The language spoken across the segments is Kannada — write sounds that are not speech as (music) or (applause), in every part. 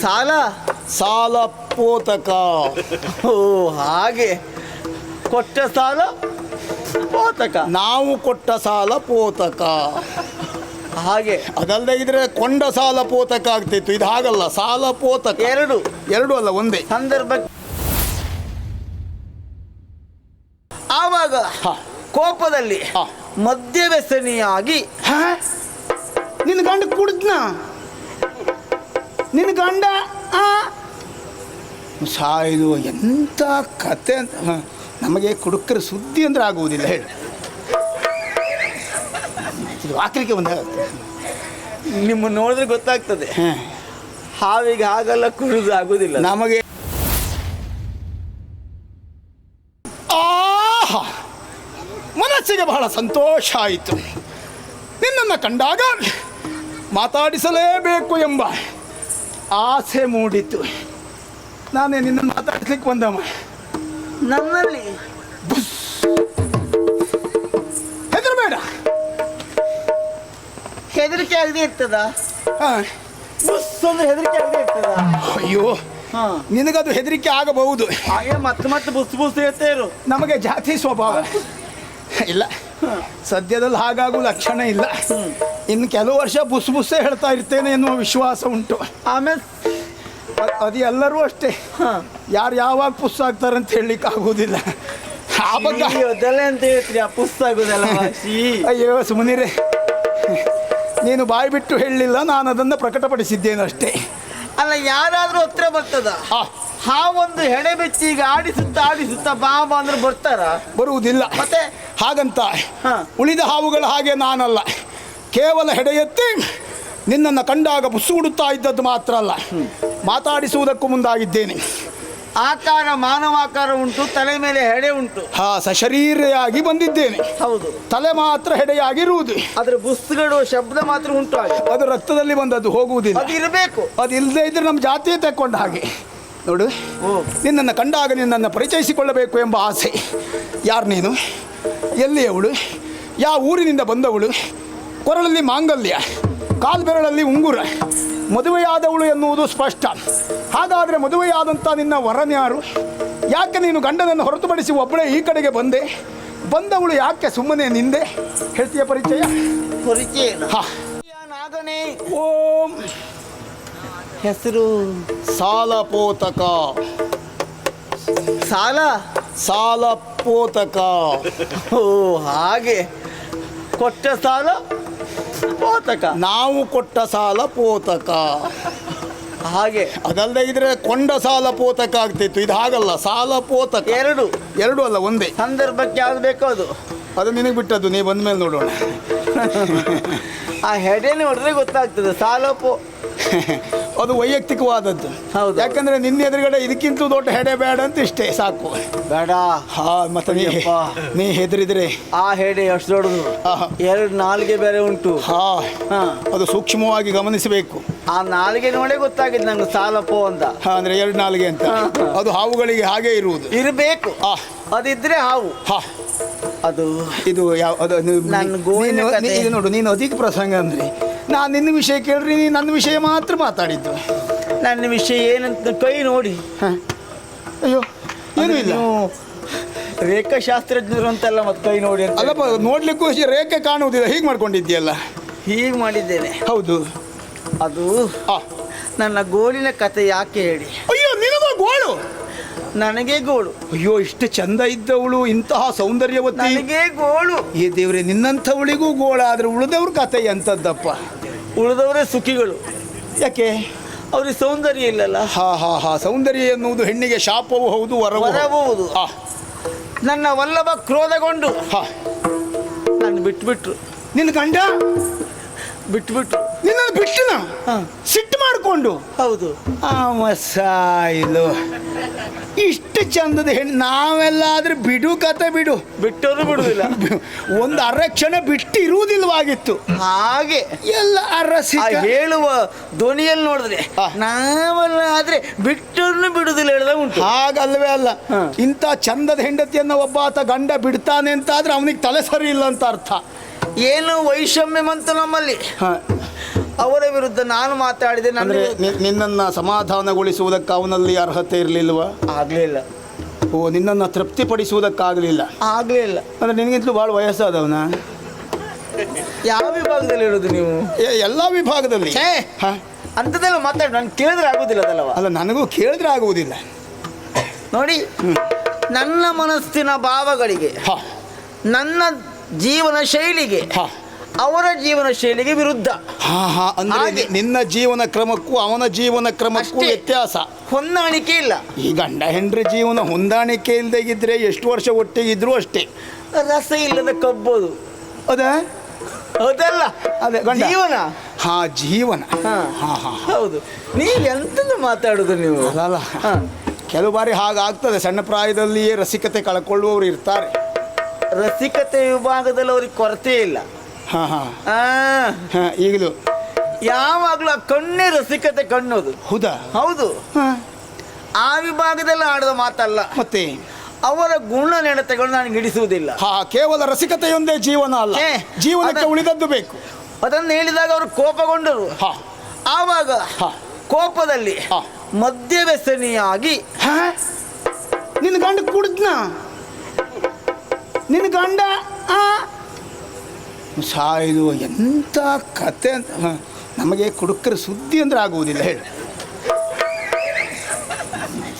ಸಾಲ? ಸಾಲ ಪೋತಕ. ಓ ಹಾಗೆ. ಕೊಟ್ಟ ಸಾಲ ಪೋತಕ. ನಾವು ಕೊಟ್ಟ ಸಾಲ ಪೋತಕ. ಹಾಗೆ. ಅದಲ್ಲದೆ ಇದ್ರೆ ಕೊಂಡ ಸಾಲ ಪೋತಕ ಆಗ್ತಿತ್ತು. ಇದು ಹಾಗಲ್ಲ ಸಾಲ ಪೋತಕ. ಎರಡು. ಎರಡು ಅಲ್ಲ ಒಂದೇ. ಸಂದರ್ಭ. ಆವಾಗ ಹ. ಕೋಪದಲ್ಲಿ ಮದ್ಯವ್ಯಸನಿಯಾಗಿ? ನಿನ್ನ ಗಂಡ ಕುಡಿದ್ನ? ನಿನ್ನ ಗಂಡ ಆ? ಸಾಯ್ದು ಎಂಥ ಕತೆ ಅಂತ. ನಮಗೆ ಕುಡುಕರ ಸುದ್ದಿ ಅಂದ್ರೆ ಆಗುವುದಿಲ್ಲ ಹೇಳಿ. ಇದು ಒಂದಾಗುತ್ತೆ ನಿಮ್ಮ ನೋಡಿದ್ರೆ ಗೊತ್ತಾಗ್ತದೆ. ಹಾವಿಗೆ ಹಾಗಲ್ಲ ಕುರುದು ಆಗುವುದಿಲ್ಲ ನಮಗೆ ಆಹಾ! ಮನಸ್ಸಿಗೆ ಬಹಳ ಸಂತೋಷ ಆಯಿತು. ನಿನ್ನನ್ನು ಕಂಡಾಗ ಮಾತಾಡಿಸಲೇಬೇಕು ಎಂಬ ಆಸೆ ಮೂಡಿತು ನಾನೇ ನಿನ್ನ ಮಾತಾಡ್ಲಿಕ್ಕೆ ಬಂದಮ್ಮ ನನ್ನಲ್ಲಿ ಹೆದರಬೇಡ. ಹೆದರಿಕೆ ಆಗದೆ ಇರ್ತದ? ಬುಸ್ ಅಂದ್ರೆ ಹೆದರಿಕೆ ಆಗದೆ ಇರ್ತದ? ಅಯ್ಯೋ ಹಾ. ನಿನಗದು ಹೆದರಿಕೆ ಆಗಬಹುದು. ಹಾಗೆ ಮತ್ತೆ ಮತ್ತೆ ಬುಸ್ ಬುಸ್ ಹೇಳ್ತಾ ಇರು. ನಮಗೆ ಜಾತಿ ಸ್ವಭಾವ. ಇಲ್ಲ ಸದ್ಯದಲ್ಲಿ ಹಾಗಾಗುವ ಲಕ್ಷಣ ಇಲ್ಲ. ಇನ್ನು ಕೆಲವು ವರ್ಷ ಬುಸ್ ಬುಸ್ಸೆ ಹೇಳ್ತಾ ಇರ್ತೇನೆ ಎನ್ನುವ ವಿಶ್ವಾಸ ಉಂಟು. ಆಮೇಲೆ? ಅದು ಎಲ್ಲರೂ ಅಷ್ಟೇ. ಹಾ. ಯಾರು ಯಾವಾಗ ಪುಸ್ ಆಗ್ತಾರೆ ಅಂತ ಹೇಳಲಿಕ್ಕೆ ಆಗುವುದಿಲ್ಲ ಆ ಬಗ್ಗೆ ಅಂತ ಆ ಪುಸ್ ಆಗುದಲ್ಲ ಅಯ್ಯೋ ಸುಮ್ಮನಿರೆ ನೀನು ಬಾಯಿ ಬಿಟ್ಟು ಹೇಳಲಿಲ್ಲ ನಾನು ಅದನ್ನು ಪ್ರಕಟಪಡಿಸಿದ್ದೇನೆ ಅಷ್ಟೇ. ಅಲ್ಲ ಯಾರಾದರೂ ಹತ್ರ ಬರ್ತದ? ಆ ಒಂದು ಹೆಣೆ ಬೆಚ್ಚಿ ಈಗ ಆಡಿಸುತ್ತಾ ಆಡಿಸುತ್ತಾ ಬಾ ಬಾ ಅಂದ್ರೆ ಬರ್ತಾರ? ಬರುವುದಿಲ್ಲ. ಮತ್ತೆ? ಹಾಗಂತ. ಹಾ. ಉಳಿದ ಹಾವುಗಳ ಹಾಗೆ ನಾನಲ್ಲ. ಕೇವಲ ಹೆಡೆಯೆತ್ತಿ ನಿನ್ನನ್ನು ಕಂಡಾಗ ಬುಸುಗುಡುತ್ತಾ ಇದ್ದದ್ದು ಮಾತ್ರ ಅಲ್ಲ. ಮಾತಾಡಿಸುವುದಕ್ಕೂ ಮುಂದಾಗಿದ್ದೇನೆ. ಆಕಾರ ಮಾನವಾಕಾರ ಉಂಟು ತಲೆ ಮೇಲೆ ಹೆಡೆ ಉಂಟು. ಹಾ ಸಶರೀರೆಯಾಗಿ ಬಂದಿದ್ದೇನೆ. ಹೌದು. ತಲೆ ಮಾತ್ರ ಹೆಡೆಯಾಗಿರುವುದು. ಅದರ ಬುಸ್ಗಳು ಶಬ್ದ ಮಾತ್ರ ಉಂಟು ಅದು ರಕ್ತದಲ್ಲಿ ಬಂದದ್ದು ಹೋಗುವುದಿಲ್ಲ. ಅದು ಇರಬೇಕು. ಅದು ಇಲ್ಲದೆ ಇದ್ರೆ ನಮ್ಮ ಜಾತಿಯೇ ತಕ್ಕೊಂಡ ಹಾಗೆ. ನೋಡು ಓ. ನಿನ್ನನ್ನು ಕಂಡಾಗ ನಿನ್ನನ್ನು ಪರಿಚಯಿಸಿಕೊಳ್ಳಬೇಕು ಎಂಬ ಆಸೆ. ಯಾರು ನೀನು? ಎಲ್ಲಿಯವಳು ಯಾವ ಊರಿನಿಂದ ಬಂದವಳು? ಕೊರಳಲ್ಲಿ ಮಾಂಗಲ್ಯ ಕಾಲ್ಬೆರಳಲ್ಲಿ ಉಂಗುರ ಮದುವೆಯಾದವಳು ಎನ್ನುವುದು ಸ್ಪಷ್ಟ. ಹಾಗಾದರೆ ಮದುವೆಯಾದಂಥ ನಿನ್ನ ವರನ್ಯಾರು ಯಾಕೆ ನೀನು ಗಂಡನನ್ನು ಹೊರತುಪಡಿಸಿ ಒಬ್ಬಳೇ ಈ ಕಡೆಗೆ ಬಂದೆ? ಬಂದವಳು ಯಾಕೆ ಸುಮ್ಮನೆ ನಿಂದೆ? ಹೇಳ್ತೀಯ ಪರಿಚಯ? ಪರಿಚಯ. ಹಾ. ನಾಗನೇ ಓಂ. ಹೆಸರು? ಸಾಲಪೋತಕ ಸಾಲ? ಸಾಲಪೋತಕ ಓ ಹಾಗೆ. ಕೊಟ್ಟ ಸಾಲ? ಪೋತಕ. ನಾವು ಕೊಟ್ಟ ಸಾಲ ಪೋತಕ. ಹಾಗೆ. ಅದಲ್ಲದೆ ಇದ್ರೆ ಕೊಂಡ ಸಾಲ ಪೋತಕ ಆಗ್ತಿತ್ತು. ಇದು ಹಾಗಲ್ಲ ಸಾಲ ಪೋತಕ. ಎರಡು. ಎರಡು ಅಲ್ಲ ಒಂದೇ. ಸಂದರ್ಭಕ್ಕೆ ಆಗಬೇಕು ಬೇಕೋ ಅದು. ಅದು ನಿನಗೆ ಬಿಟ್ಟದ್ದು ನೀ ಬಂದ ಮೇಲೆ ನೋಡೋಣ. ಆ ಹೆಡೆ ನೋಡಿದ್ರೆ ಗೊತ್ತಾಗ್ತದೆ ಸಾಲ ಪೋ (laughs) ಅದು ವೈಯಕ್ತಿಕವಾದದ್ದು. ಹೌದು. ಯಾಕಂದ್ರೆ ನಿನ್ನ ಎದುರುಗಡೆ ಇದಕ್ಕಿಂತ ದೊಡ್ಡ ಹೆಡೆ ಬೇಡ ಅಂತ ಇಷ್ಟೇ ಸಾಕು. ಬೇಡ. ಹಾ ಮತ್ತೆ ನೀ ಅಯ್ಯಪ್ಪ. ನೀ ಹೆದರಿದ್ರೆ? ಆ ಹೆಡೆ ಅಷ್ಟು ದೊಡ್ಡದು. ಆಹಾ. ಎರಡು ನಾಲ್ಗೆ ಬೇರೆ ಉಂಟು. ಹಾ. ಹಾ. ಅದು ಸೂಕ್ಷ್ಮವಾಗಿ ಗಮನಿಸಬೇಕು. ಆ ನಾಲ್ಗೆ ನೋಡೇ ಗೊತ್ತಾಗಿದೆ ನಂಗೆ ಸಾಲ ಪೋ ಅಂತ. ಹಾ ಅಂದ್ರೆ ಎರಡು ನಾಲ್ಗೆ ಅಂತ. ಹಾ, ಹಾ. ಅದು ಹಾವುಗಳಿಗೆ ಹಾಗೆ ಇರುವುದು. ಇರಬೇಕು. ಆ ಅದಿದ್ರೆ ಹಾವು. ಹಾ. ಅದು ಇದು ಯಾವ ಅದು ನೀವು- ಗೋವಿನ ನೀನು- ಕಥೆ. ನೀ- ಇದು ನೋಡು ನೀನು ಅಧಿಕ ಪ್ರಸಂಗ ಅಂದ್ರೆ ನಾನು ನಿನ್ನ ವಿಷಯ ಕೇಳ್ರಿ ನೀನು ನನ್ನ ವಿಷಯ ಮಾತ್ರ ಮಾತಾಡಿದ್ದು. ನನ್ನ ವಿಷಯ ಏನಂತ ಕೈ ನೋಡಿ. ಹಾಂ. ಅಯ್ಯೋ ಏನು ಇಲ್ಲ. ನೀವು ರೇಖಾಶಾಸ್ತ್ರಜ್ಞರು ಅಂತೆಲ್ಲ ಮತ್ತೆ ಕೈ ನೋಡಿ ಅಂತ. ಅಲ್ಲಪ್ಪ ನೋಡ್ಲಿಕ್ಕೂ ಅಷ್ಟೇ ರೇಖೆ ಕಾಣುವುದಿಲ್ಲ ಹೀಗೆ ಮಾಡ್ಕೊಂಡಿದ್ದೀಯಲ್ಲ? ಹೀಗೆ ಮಾಡಿದ್ದೇನೆ. ಹೌದು. ಅದು ಆ. ನನ್ನ ಗೋಲಿನ ಕತೆ ಯಾಕೆ ಹೇಳಿ? ಅಯ್ಯೋ ನಿನಗೂ ಗೋಳು? ನನಗೆ ಗೋಳು. ಅಯ್ಯೋ ಇಷ್ಟು ಚಂದ ಇದ್ದವಳು ಇಂತಹ ಸೌಂದರ್ಯವತಿ. ನನಗೆ ಗೋಳು. ಈ ದೇವ್ರೆ ನಿನ್ನಂಥವಳಿಗೂ ಗೋಳಾದ್ರೆ ಉಳಿದವ್ರ ಕತೆ ಎಂಥದ್ದಪ್ಪ ಉಳಿದವರೇ ಸುಖಿಗಳು. ಯಾಕೆ? ಅವ್ರಿಗೆ ಸೌಂದರ್ಯ ಇಲ್ಲಲ್ಲ. ಹಾ ಹಾ ಹಾ. ಸೌಂದರ್ಯ ಎನ್ನುವುದು ಹೆಣ್ಣಿಗೆ ಶಾಪವೂ ಹೌದು ವರವೂ. ಬರಬಹುದು ನನ್ನ ವಲ್ಲಭ ಕ್ರೋಧಗೊಂಡು. ಹಾ. ನಾನು ಬಿಟ್ಬಿಟ್ರು. ನಿನ್ನ ಗಂಡ? ಬಿಟ್ಬಿಟ್ರು ನಿನ್ನನ್ನು ಬಿಟ್ಟು ಹಾ. ಸಿಟ್ಟು ಮಾಡಿಕೊಂಡು? ಹೌದು. ಸಾಯಿಲು. ಇಷ್ಟು ಚಂದದ ಹೆಣ್ಣು ನಾವೆಲ್ಲಾದ್ರೆ ಬಿಡು ಕತೆ ಬಿಡು. ಬಿಟ್ಟೋದು ಬಿಡುದಿಲ್ಲ. ಒಂದು ಅರಕ್ಷಣೆ ಬಿಟ್ಟು ಇರುವುದಿಲ್ಲವಾಗಿತ್ತು ಹಾಗೆ. ಎಲ್ಲ ಆ ಅರಸಿ ಹೇಳುವ ಧ್ವನಿಯಲ್ಲಿ ನೋಡಿದ್ರೆ. ನಾವೆಲ್ಲ ಆದ್ರೆ ಬಿಟ್ಟರು ಬಿಡುದಿಲ್ಲ ಹೇಳಿದ ಉಂಟು. ಹಾಗಲ್ವೇ ಅಲ್ಲ. ಇಂಥ ಚಂದದ ಹೆಂಡತಿಯನ್ನು ಒಬ್ಬ ಆತ ಗಂಡ ಬಿಡ್ತಾನೆ ಅಂತ ಆದ್ರೆ ಅವನಿಗೆ ತಲೆ ಸರಿ ಇಲ್ಲ ಅಂತ ಅರ್ಥ. ಏನು ವೈಷಮ್ಯ ಬಂತು ನಮ್ಮಲ್ಲಿ? ಹಾ. ಅವರ ವಿರುದ್ಧ ನಾನು ಮಾತಾಡಿದೆ ನನ್ನ ಅಂದ್ರೆ ನಿನ್ನನ್ನ ಸಮಾಧಾನಗೊಳಿಸುವುದಕ್ಕೆ ಅವನಲ್ಲಿ ಅರ್ಹತೆ ಇರಲಿಲ್ವಾ? ಆಗಲಿಲ್ಲ ಓ ನಿನ್ನನ್ನು ತೃಪ್ತಿಪಡಿಸುವುದಕ್ಕಾಗಲಿಲ್ಲ? ಆಗ್ಲಿಲ್ಲ ಅಂದ್ರೆ ನಿನಗಿಂತಲೂ ಭಾಳ ವಯಸ್ಸಾದವನ? ಯಾವ ವಿಭಾಗದಲ್ಲಿ ಇರೋದು ನೀವು? ಎಲ್ಲ ವಿಭಾಗದಲ್ಲಿ. ಛೇ! ಹ? ಅಂಥದ್ದೆಲ್ಲ ಮಾತಾಡಿ ನಾನು ಕೇಳಿದ್ರೆ ಆಗೋದಿಲ್ಲ ಅದಲ್ಲವ? ಅಲ್ಲ ನನಗೂ ಕೇಳಿದ್ರೆ ಆಗುವುದಿಲ್ಲ. ನೋಡಿ ನನ್ನ ಮನಸ್ಸಿನ ಭಾವಗಳಿಗೆ ಹ. ನನ್ನ ಜೀವನ ಶೈಲಿಗೆ ಅವರ ಜೀವನ ಶೈಲಿಗೆ ವಿರುದ್ಧ. ಹಾ ಹಾ ಅಂದ್ರೆ ಹಾಗೆ. ನಿನ್ನ ಜೀವನ ಕ್ರಮಕ್ಕೂ ಅವನ ಜೀವನ ಕ್ರಮಕ್ಕೂ ಅಷ್ಟೇ. ವ್ಯತ್ಯಾಸ. ಹೊಂದಾಣಿಕೆ ಇಲ್ಲ. ಈ ಗಂಡ ಹೆಂಡ್ರಿ ಜೀವನ ಹೊಂದಾಣಿಕೆ ಇಲ್ಲದೆ ಇದ್ರೆ ಎಷ್ಟು ವರ್ಷ ಒಟ್ಟಿಗಿದ್ರು ಅಷ್ಟೇ. ರಸ ಇಲ್ಲದ ಕಬ್ಬೋದು. ಅದ? ಹೌದಲ್ಲ ಅದೇ ಗಂಡ. ಜೀವನ. ಹಾ ಜೀವನ. ಹಾ. ಹಾ ಹಾ ಹೌದು. ನೀವು ಎಂತದ್ದು ಮಾತಾಡುದು ನೀವು? ಅಲ್ಲ. ಹಾ. ಕೆಲವು ಬಾರಿ ಹಾಗಾಗ್ತದೆ. ಸಣ್ಣ ಪ್ರಾಯದಲ್ಲಿಯೇ ರಸಿಕತೆ ಕಳ್ಕೊಳ್ಳುವವರು ಇರ್ತಾರೆ. ರಸಿಕತೆ ವಿಭಾಗದಲ್ಲಿ ಅವ್ರಿಗೆ ಕೊರತೆ ಇಲ್ಲ. ಹಾ ಹಾ. ಆ, ಹಾ ಈಗಲೂ. ಯಾವಾಗ್ಲೂ ಆ ಕಣ್ಣೇ ರಸಿಕತೆ ಕಣ್ಣೋದು. ಹೌದಾ? ಹೌದು. ಹಾ. ಆ ವಿಭಾಗದಲ್ಲಿ ಆಡದ ಮಾತಲ್ಲ. ಮತ್ತೆ? ಅವರ ಗುಣ ನಡತೆಗಳು ನಾನು ಹಿಡಿಸುವುದಿಲ್ಲ. ಹಾ ಕೇವಲ ರಸಿಕತೆಯೊಂದೇ ಜೀವನ ಅಲ್ಲ. ಏ, ಜೀವನಕ್ಕೆ ಅದ- ಉಳಿದದ್ದು ಬೇಕು. ಅದನ್ನು ಹೇಳಿದಾಗ ಅವರು ಕೋಪಗೊಂಡರು. ಹಾ. ಆವಾಗ ಹಾ. ಕೋಪದಲ್ಲಿ ಹಾ. ಮದ್ಯವ್ಯಸನಿಯಾಗಿ? ನಿನ್ನ ಗಂಡ ಕುಡಿದ್ನ? ನಿನ್ನ ಗಂಡ ಸಾಯ್ದು ಎಂಥ ಕತೆ ಅಂತ. ನಮಗೆ ಕುಡುಕರ ಸುದ್ದಿ ಅಂದ್ರೆ ಆಗುವುದಿಲ್ಲ ಹೇಳಿ.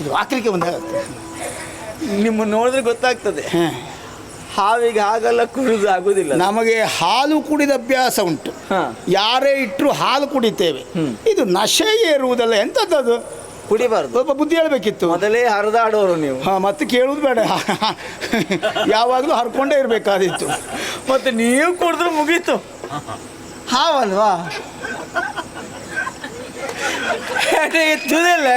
ಇದು ಒಂದು ಬಂದ ನಿಮ್ಮ ನೋಡಿದ್ರೆ ಗೊತ್ತಾಗ್ತದೆ. ಹಾವಿಗೆ ಹಾಗೆಲ್ಲ ಕುಡಿದು ಆಗುದಿಲ್ಲ. ನಮಗೆ ಹಾಲು ಕುಡಿದ ಅಭ್ಯಾಸ ಉಂಟು. ಯಾರೇ ಇಟ್ಟರು ಹಾಲು ಕುಡಿತೇವೆ. ಇದು ನಶೆ ಇರುವುದಲ್ಲ ಎಂಥದ್ದು ಕುಡಿಬಾರ್ದು. ಸ್ವಲ್ಪ ಬುದ್ಧಿ ಹೇಳಬೇಕಿತ್ತು. ಮೊದಲೇ ಹರಿದಾಡೋರು ನೀವು. ಹಾ ಮತ್ತೆ ಕೇಳುದು ಬೇಡ. ಯಾವಾಗಲೂ ಹರ್ಕೊಂಡೇ ಇರಬೇಕಾದಿತ್ತು. ಮತ್ತೆ ನೀವು ಕುಡಿದ್ರೆ ಮುಗೀತು. ಹಾವಲ್ವಾ? ಎತ್ತುದಿಲ್ಲ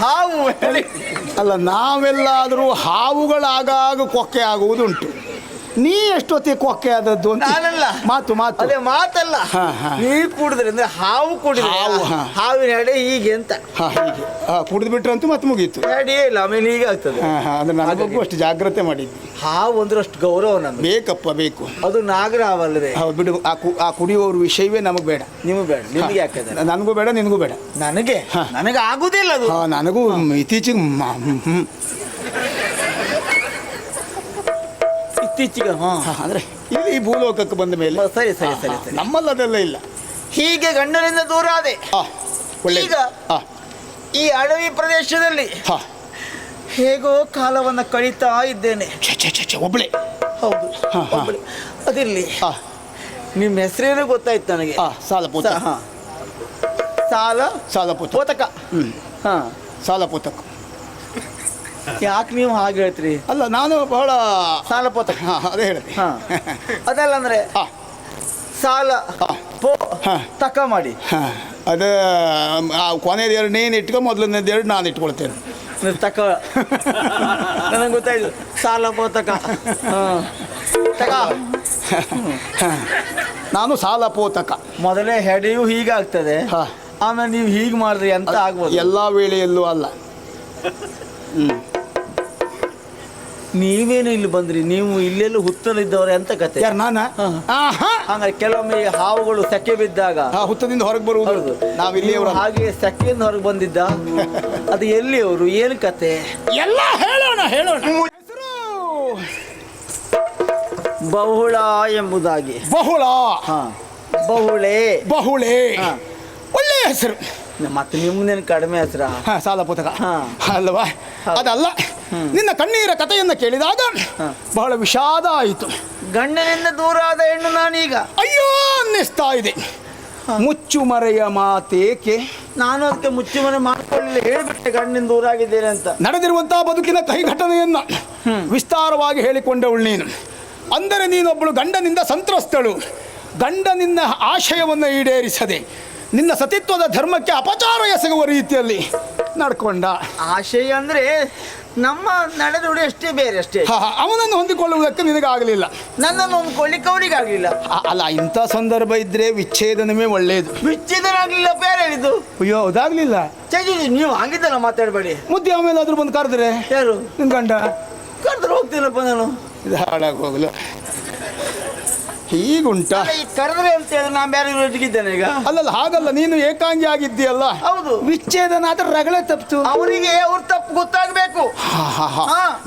ಹಾವು ಹೇಳಿ. ಅಲ್ಲ ನಾವೆಲ್ಲಾದರೂ ಹಾವುಗಳಾಗಾಗ ಕೊಕ್ಕೆ ಆಗುವುದುಂಟು. ನೀ ಎಷ್ಟೊತ್ತಿಗೆ ಕೊಕ್ಕೆ ಆದದ್ದು ಅಂತ ನಾನಲ್ಲ. ಮಾತು ಮಾತು. ಅದೇ ಮಾತಲ್ಲ. ನೀ ಹಾ. ಕುಡಿದ್ರೆ ಅಂದ್ರೆ ಹಾವು ಕುಡಿದ್ರೆ ಹಾವು, ಹಾ. ಹಾವಿನ ಎಡೆ ಹೀಗೆ ಅಂತ. ಹಾ ಹೀಗೆ. ಹಾ ಕುಡಿದು ಬಿಟ್ರಂತೂ ಮತ್ತೆ ಮುಗೀತು. ಎಡೆ ಇಲ್ಲ ಆಮೇಲೆ ಹೀಗೆ ಆಗ್ತದೆ. ಹಾ ಹಾ ಅಂದ್ರೆ ನನ್ನ ಬಗ್ಗೆ ಅಷ್ಟು ಜಾಗ್ರತೆ ಮಾಡಿದ್ವಿ ಹಾವು ಅಂದ್ರೆ ಅಷ್ಟು ಗೌರವ ನಮ್ಗೆ ಬೇಕಪ್ಪ ಬೇಕು. ಅದು ನಾಗರ ಹಾವಲ್ಲದೆ ಹೌದು ಬಿಡು. ಆ ಕು ಆ ಕುಡಿಯುವವ್ರ ವಿಷಯವೇ ನಮಗೆ ಬೇಡ. ನಿಮಗೆ ಬೇಡ. ನಿಮಗೆ ಯಾಕಂದ್ರೆ ನನಗೂ ಬೇಡ ನಿನಗೂ ಬೇಡ. ನನಗೆ. ನನಗೆ ಆಗುದಿಲ್ಲ ಅದು. ಹಾ ನನಗೂ ಇತ್ತೀಚೆಗೆ ಮ- ಹ್ಮ್, ಹ್ಮ್. ಇತ್ತೀಚೆಗೆ ಹಾ. ಹಾ, ಅಂದ್ರೆ ಇಲ್ಲಿ ಈ ಭೂಲೋಕಕ್ಕೆ ಬಂದ ಮೇಲೆ ಸರಿ ಸರಿ ಸರಿ ಸರಿ. ನಮ್ಮಲ್ಲಿ ಅದೆಲ್ಲ ಇಲ್ಲ. ಹೀಗೆ ಗಂಡನಿಂದ ದೂರ ಆದೆ. ಆ ಒಳ್ಳೆ ಈಗ? ಹಾ. ಈ ಅಡವಿ ಪ್ರದೇಶದಲ್ಲಿ ಹಾ. ಹೇಗೋ ಕಾಲವನ್ನು ಕಳೀತಾ ಇದ್ದೇನೆ. ಛೆ ಛೆ ಛೆ ಛೆ ಒಬ್ಳೆ. ಹೌದು ಹಾ, ಹಾ. ಒಬ್ಬಳು. ಅದಿರ್ಲಿ. ಹಾ. ನಿಮ್ಮ ಹೆಸರೇನು ಗೊತ್ತಾಯ್ತು ನನಗೆ? ಹಾ ಸಾಲ ಪೂತ ಸ- ಹಾ. ಸಾಲ ಸಾಲ ಪೂತ ಪೋತಕ. ಹ್ಮ್. ಹಾ. ಸಾಲ ಪೂತಕ. ಯಾಕೆ ನೀವು ಹಾಗೆ ಹೇಳ್ತೀರಿ? ಅಲ್ಲ ನಾನು ಬಹಳ ಸಾಲ ಪೋತ. ಹಾ ಅದೇ ಹೇಳಿದೆ. ಹಾ. ಅದಲ್ಲ ಅಂದ್ರೆ ಹಾ. ಸಾಲ. ಪೋ ಹಾ. ತಕ ಮಾಡಿ. ಹಾ. ಅದ ಆ ಕೊನೆಯದು ಎರಡು ನೀನು ಇಟ್ಕೊ ಮೊದಲನೇದು ಎರಡು ನಾನು ಇಟ್ಕೊಳ್ತೇನೆ. ನೀವು ತಕ. ನನಗೆ ಗೊತ್ತಾಯ್ತು. ಸಾಲ ಪೋತಕ ಹಾ. ತಕ. ಹಾ. ನಾನು ಸಾಲ ಪೋತಕ ಮೊದಲೇ ಹೆಡೆಯು ಹೀಗಾಗ್ತದೆ ಹಾ. ಆಮೇಲೆ ನೀವು ಹೀಗೆ ಮಾಡಿದ್ರಿ ಅಂತ ಆಗ್ಬೋದು? ಎಲ್ಲ ವೇಳೆಯಲ್ಲೂ ಅಲ್ಲ. ನೀವೇನು ಇಲ್ಲಿ ಬಂದ್ರಿ? ನೀವು ಇಲ್ಲೆಲ್ಲೂ ಹುತ್ತಲಿದ್ದವ್ರೆ ಅಂತ ಕತೆ. ಯಾರು ನಾನ? ಆಹಾ ಹಂಗಾರೆ ಕೆಲವೊಮ್ಮೆ ಹಾವುಗಳು ಸೆಕೆ ಬಿದ್ದಾಗ. ಆ ಹುತ್ತದಿಂದ ಹೊರಗೆ ಬರುವುದು. ನಾವು ಇಲ್ಲಿ ಹಾಗೆ ಸೆಕೆಯಿಂದ ಹೊರಗೆ ಬಂದಿದ್ದ ಅದು ಎಲ್ಲಿ ಅವರು ಏನು ಕತೆ? ಎಲ್ಲ ಹೇಳೋಣ ಹೇಳೋಣ. ಹೆಸರು? ಬಹುಳ ಎಂಬುದಾಗಿ. ಬಹುಳ. ಹಾ. ಬಹುಳೆ. ಬಹುಳೆ. ಒಳ್ಳೆ ಒಳ್ಳೆಯ ಹೆಸರು. ಮತ್ತೆ ನಿಮ್ದೇನು ಕಡಿಮೆ ಹೆಸರ? ಹಾ ಸಾಲ ಪುಸ್ತಕ ಹಾ. ಅಲ್ವಾ? ಅದಲ್ಲ ನಿನ್ನ ಕಣ್ಣೀರ ಕಥೆಯನ್ನು ಕೇಳಿದಾಗ ಬಹಳ ವಿಷಾದ ಆಯಿತು. ಗಂಡನಿಂದ ದೂರ ಆದ ಹೆಣ್ಣು ನಾನೀಗ. ಅಯ್ಯೋ ಅನ್ನಿಸ್ತಾ ಇದೆ. ಮುಚ್ಚು ಮರೆಯ ಮಾತೇಕೆ? ನಾನು ಅದಕ್ಕೆ ಮುಚ್ಚುಮನೆ ಮಾಡ್ಕೊಳ್ಳಿಲ್ಲ. ಹೇಳಿಬಿಟ್ಟೆ ಗಂಡಿನ ದೂರ ಆಗಿದ್ದೇನೆ ಅಂತ. ನಡೆದಿರುವಂತಹ ಬದುಕಿನ ಕಹಿ ಘಟನೆಯನ್ನ ವಿಸ್ತಾರವಾಗಿ ಹೇಳಿಕೊಂಡವಳು ನೀನು. ಅಂದರೆ ನೀನೊಬ್ಬಳು ಗಂಡನಿಂದ ಸಂತ್ರಸ್ತಳು. ಗಂಡನಿಂದ ಆಶಯವನ್ನು ಈಡೇರಿಸದೆ ನಿನ್ನ ಸತಿತ್ವದ ಧರ್ಮಕ್ಕೆ ಅಪಚಾರ ಎಸಗುವ ರೀತಿಯಲ್ಲಿ ನಡ್ಕೊಂಡ. ಆಶಯ ಅಂದ್ರೆ ನಮ್ಮ ನಡೆದುಡಿ ಅಷ್ಟೇ ಬೇರೆ ಅಷ್ಟೇ. ಹ, ಹ, ಅವನನ್ನು ಹೊಂದಿಕೊಳ್ಳುವುದಕ್ಕೆ ನಿನಗಾಗಲಿಲ್ಲ. ನನ್ನನ್ನು ಹೊಂದ್ಕೊಳ್ಳಿಕ್ಕೆ ಅವರಿಗಾಗ್ಲಿಲ್ಲ ಅ- ಅಲ್ಲ ಇಂಥ ಸಂದರ್ಭ ಇದ್ರೆ ವಿಚ್ಛೇದನವೇ ಒಳ್ಳೆಯದು ವಿಚ್ಛೇದನಾಗ್ಲಿಲ್ಲ ಬೇರೆ ಇದು ಅಯ್ಯೋ ಅದಾಗ್ಲಿಲ್ಲ ನೀವು ಹಂಗಿದ್ದಲ್ಲ ಮಾತಾಡಬೇಡಿ. ಮುದ್ದೆ ಆಮೇಲೆ ಆದ್ರೂ ಬಂದು ಕರೆದ್ರೆ? ಯಾರು? ನಿನ್ ಗಂಡ? ಕರೆದ್ರೆ ಹೋಗ್ತೀನಪ್ಪ ನಾನು. ಇದು ಹಾಳಾಗಿ ಹೋಗಲು. ಹೀಗುಂಟಾ. ಈ ಕರೆದ್ರೆ ಅಂತ ಹೇಳಿದ್ರೆ ನಾನು ಬೇರೆ ಒಟ್ಟಿಗಿದ್ದೇನೆ ಈಗ. ಅಲ್ಲಲ್ಲ ಹಾಗಲ್ಲ ನೀನು ಏಕಾಂಗಿ ಆಗಿದ್ದೀಯಲ್ಲ. ಹೌದು. ವಿಚ್ಛೇದನ ಆದ್ರೆ ರಗಳೆ ತಪ್ಪಿತು ಅವರಿಗೆ ಅವ್ರ ತಪ್ಪು ಗೊತ್ತಾಗಬೇಕು.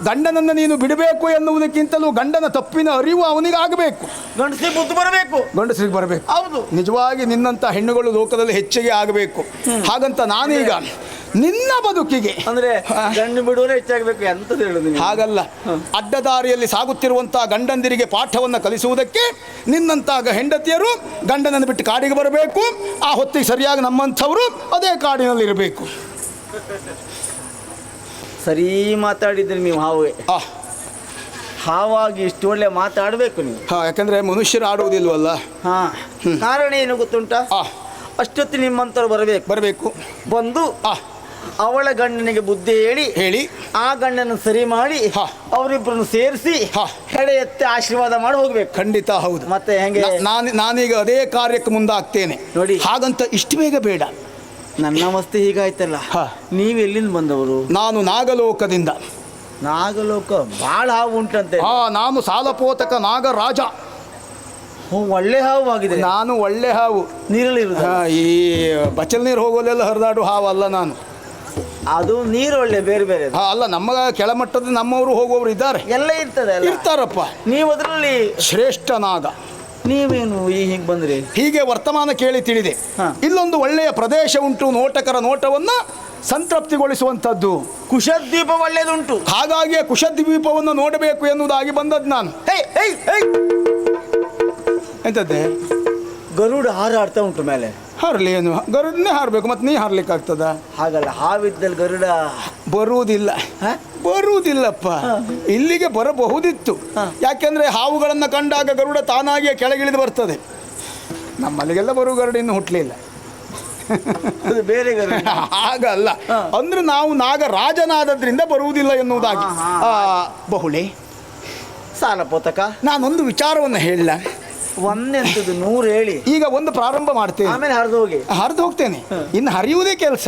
ಗಂಡನನ್ನ ನೀನು ಬಿಡಬೇಕು ಎನ್ನುವುದಕ್ಕಿಂತಲೂ ಗಂಡನ ತಪ್ಪಿನ ಅರಿವು ಅವನಿಗೆ ಆಗಬೇಕು ಗಂಡಸಿ ಬುದ್ಧಿ ಬರಬೇಕು. ಗಂಡಸರಿಗೆ ಬರಬೇಕು. ಹೌದು. ನಿಜವಾಗಿ ನಿನ್ನಂತ ಹೆಣ್ಣುಗಳು ಲೋಕದಲ್ಲಿ ಹೆಚ್ಚಿಗೆ ಆಗಬೇಕು. ಹಾಗಂತ ನಾನೀಗ ನಿನ್ನ ಬದುಕಿಗೆ. ಅಂದ್ರೆ. ಗಂಡು ಬಿಡುವರೆ ಹೆಚ್ಚಾಗಬೇಕು ಎಂತ ಹೇಳುದು ಹಾಗಲ್ಲ. ಅಡ್ಡದಾರಿಯಲ್ಲಿ ಸಾಗುತ್ತಿರುವಂತಹ ಗಂಡಂದಿರಿಗೆ ಪಾಠವನ್ನು ಕಲಿಸುವುದಕ್ಕೆ ನಿನ್ನಂತಹ ಹೆಂಡತಿಯರು ಗಂಡನನ್ನು ಬಿಟ್ಟು ಕಾಡಿಗೆ ಬರಬೇಕು. ಆ ಹೊತ್ತಿಗೆ ಸರಿಯಾಗಿ ನಮ್ಮಂಥವರು ಅದೇ ಕಾಡಿನಲ್ಲಿ ಇರಬೇಕು. ಸರಿ ಮಾತಾಡಿದ್ರಿ ನೀವು ಹಾವೇ. ಹಾವಾಗಿ ಇಷ್ಟು ಒಳ್ಳೆ ಮಾತಾಡಬೇಕು ನೀವು. ಹಾ ಯಾಕಂದ್ರೆ ಮನುಷ್ಯರು ಆಡುವುದಿಲ್ವಲ್ಲ? ಹಾ. ಕಾರಣ ಏನು ಗೊತ್ತುಂಟ? ಅಷ್ಟೊತ್ತು ನಿಮ್ಮಂತವ್ರು ಬರಬೇಕು. ಬರಬೇಕು. ಬಂದು ಆ. ಅವಳ ಗಂಡನಿಗೆ ಬುದ್ಧಿ ಹೇಳಿ ಹೇಳಿ. ಆ ಗಂಡನ ಸರಿ ಮಾಡಿ ಹಾ. ಅವರಿಬ್ಬರನ್ನು ಸೇರಿಸಿ ಹಾ. ಹೆಡೆ ಎತ್ತಿ ಆಶೀರ್ವಾದ ಮಾಡಿ ಹೋಗ್ಬೇಕು. ಖಂಡಿತ ಹೌದು. ಮತ್ತೆ ಹೆಂಗೆ? ನಾ- ನಾನು ನಾನೀಗ ಅದೇ ಕಾರ್ಯಕ್ಕೆ ಮುಂದಾಗ್ತೇನೆ. ನೋಡಿ. ಹಾಗಂತ ಇಷ್ಟು ಬೇಗ ಬೇಡ. ನನ್ನ ಅವಸ್ಥೆ ಹೀಗಾಯ್ತಲ್ಲ. ಹಾ. ನೀವು ಎಲ್ಲಿಂದ ಬಂದವರು? ನಾನು ನಾಗಲೋಕದಿಂದ. ನಾಗಲೋಕ ಭಾಳ ಹಾವು ಉಂಟಂತೆ. ಹಾ ನಾನು ಸಾಲಪೋತಕ ನಾಗರಾಜ. ಹ್ಞೂ, ಒಳ್ಳೆ ಹಾವು ಆಗಿದೆ. ನಾನು ಒಳ್ಳೆ ಹಾವು. ನೀರಲ್ಲಿ ಇರುದು ಈ ಬಚ್ಚಲ್ ನೀರು ಹೋಗೋಲೆಲ್ಲ ಹರಿದಾಡು ಹಾವಲ್ಲ ನಾನು. ಅದು ನೀರು ಒಳ್ಳೆ ಬೇರೆ ಬೇರೆ ಅಲ್ಲ ನಮ್ಮ ಕೆಳಮಟ್ಟದ ನಮ್ಮವರು ಹೋಗುವವರು ಇದ್ದಾರೆ. ಎಲ್ಲ ಇರ್ತದೆ ಅಲ್ಲ? ಇರ್ತಾರಪ್ಪ. ನೀವು ಅದರಲ್ಲಿ ಶ್ರೇಷ್ಠ ನಾಗ ನೀವೇನು ಈ ಹಿಂಗೆ ಬಂದ್ರಿ? ಹೀಗೆ ವರ್ತಮಾನ ಕೇಳಿ ತಿಳಿದೆ. ಹಾ. ಇಲ್ಲೊಂದು ಒಳ್ಳೆಯ ಪ್ರದೇಶ ಉಂಟು ನೋಟಕರ ನೋಟವನ್ನ ಸಂತೃಪ್ತಿಗೊಳಿಸುವಂಥದ್ದು. ಕುಶದ್ವೀಪ ಒಳ್ಳೇದುಂಟು. ಹಾಗಾಗಿಯೇ ಕುಶದ್ವೀಪವನ್ನು ನೋಡಬೇಕು ಎನ್ನುವುದಾಗಿ ಬಂದದ್ದು ನಾನು. ಹೇ ಹೇ ಹೇ. ಎಂತದ್ದೇ? ಗರುಡ ಹಾರಾಡ್ತಾ ಉಂಟು ಮೇಲೆ. ಹಾರಲಿ ಏನು? ಗರುಡನೇ ಹಾರಬೇಕು ಮತ್ತೆ ನೀ ಹಾರ್ಲಿಕ್ಕೆ ಆಗ್ತದ ಹಾಗಲ್ಲ ಹಾವಿದ್ದಲ್ಲಿ ಗರುಡ. ಬರುವುದಿಲ್ಲ? ಬರುವುದಿಲ್ಲಪ್ಪ. ಇಲ್ಲಿಗೆ ಬರಬಹುದಿತ್ತು. ಯಾಕೆಂದ್ರೆ ಹಾವುಗಳನ್ನು ಕಂಡಾಗ ಗರುಡ ತಾನಾಗಿಯೇ ಕೆಳಗಿಳಿದು ಬರ್ತದೆ. ನಮ್ಮಲ್ಲಿಗೆಲ್ಲ ಬರುವ ಗರುಡ ಇನ್ನು ಹುಟ್ಟಲಿಲ್ಲ ಅದು ಬೇರೆ ಗರುಡ. (laughs) ಹಾಗಲ್ಲ. ಅಂದ್ರೆ ನಾವು ನಾಗ ರಾಜನಾದದ್ರಿಂದ ಬರುವುದಿಲ್ಲ ಎನ್ನುವುದಾಗಿ. ಬಹುಳೆ. ಸಾಲ ಪೋತಕ. ನಾನೊಂದು ವಿಚಾರವನ್ನು ಹೇಳಲ್ಲ ಒಂದೆಂತದ್ದು ನೂರು ಹೇಳಿ. ಈಗ ಒಂದು ಪ್ರಾರಂಭ ಮಾಡ್ತೇನೆ. ಆಮೇಲೆ ಹರಿದು ಹೋಗಿ. ಹರಿದು ಹೋಗ್ತೇನೆ. ಇನ್ನು ಹರಿಯುವುದೇ ಕೆಲಸ.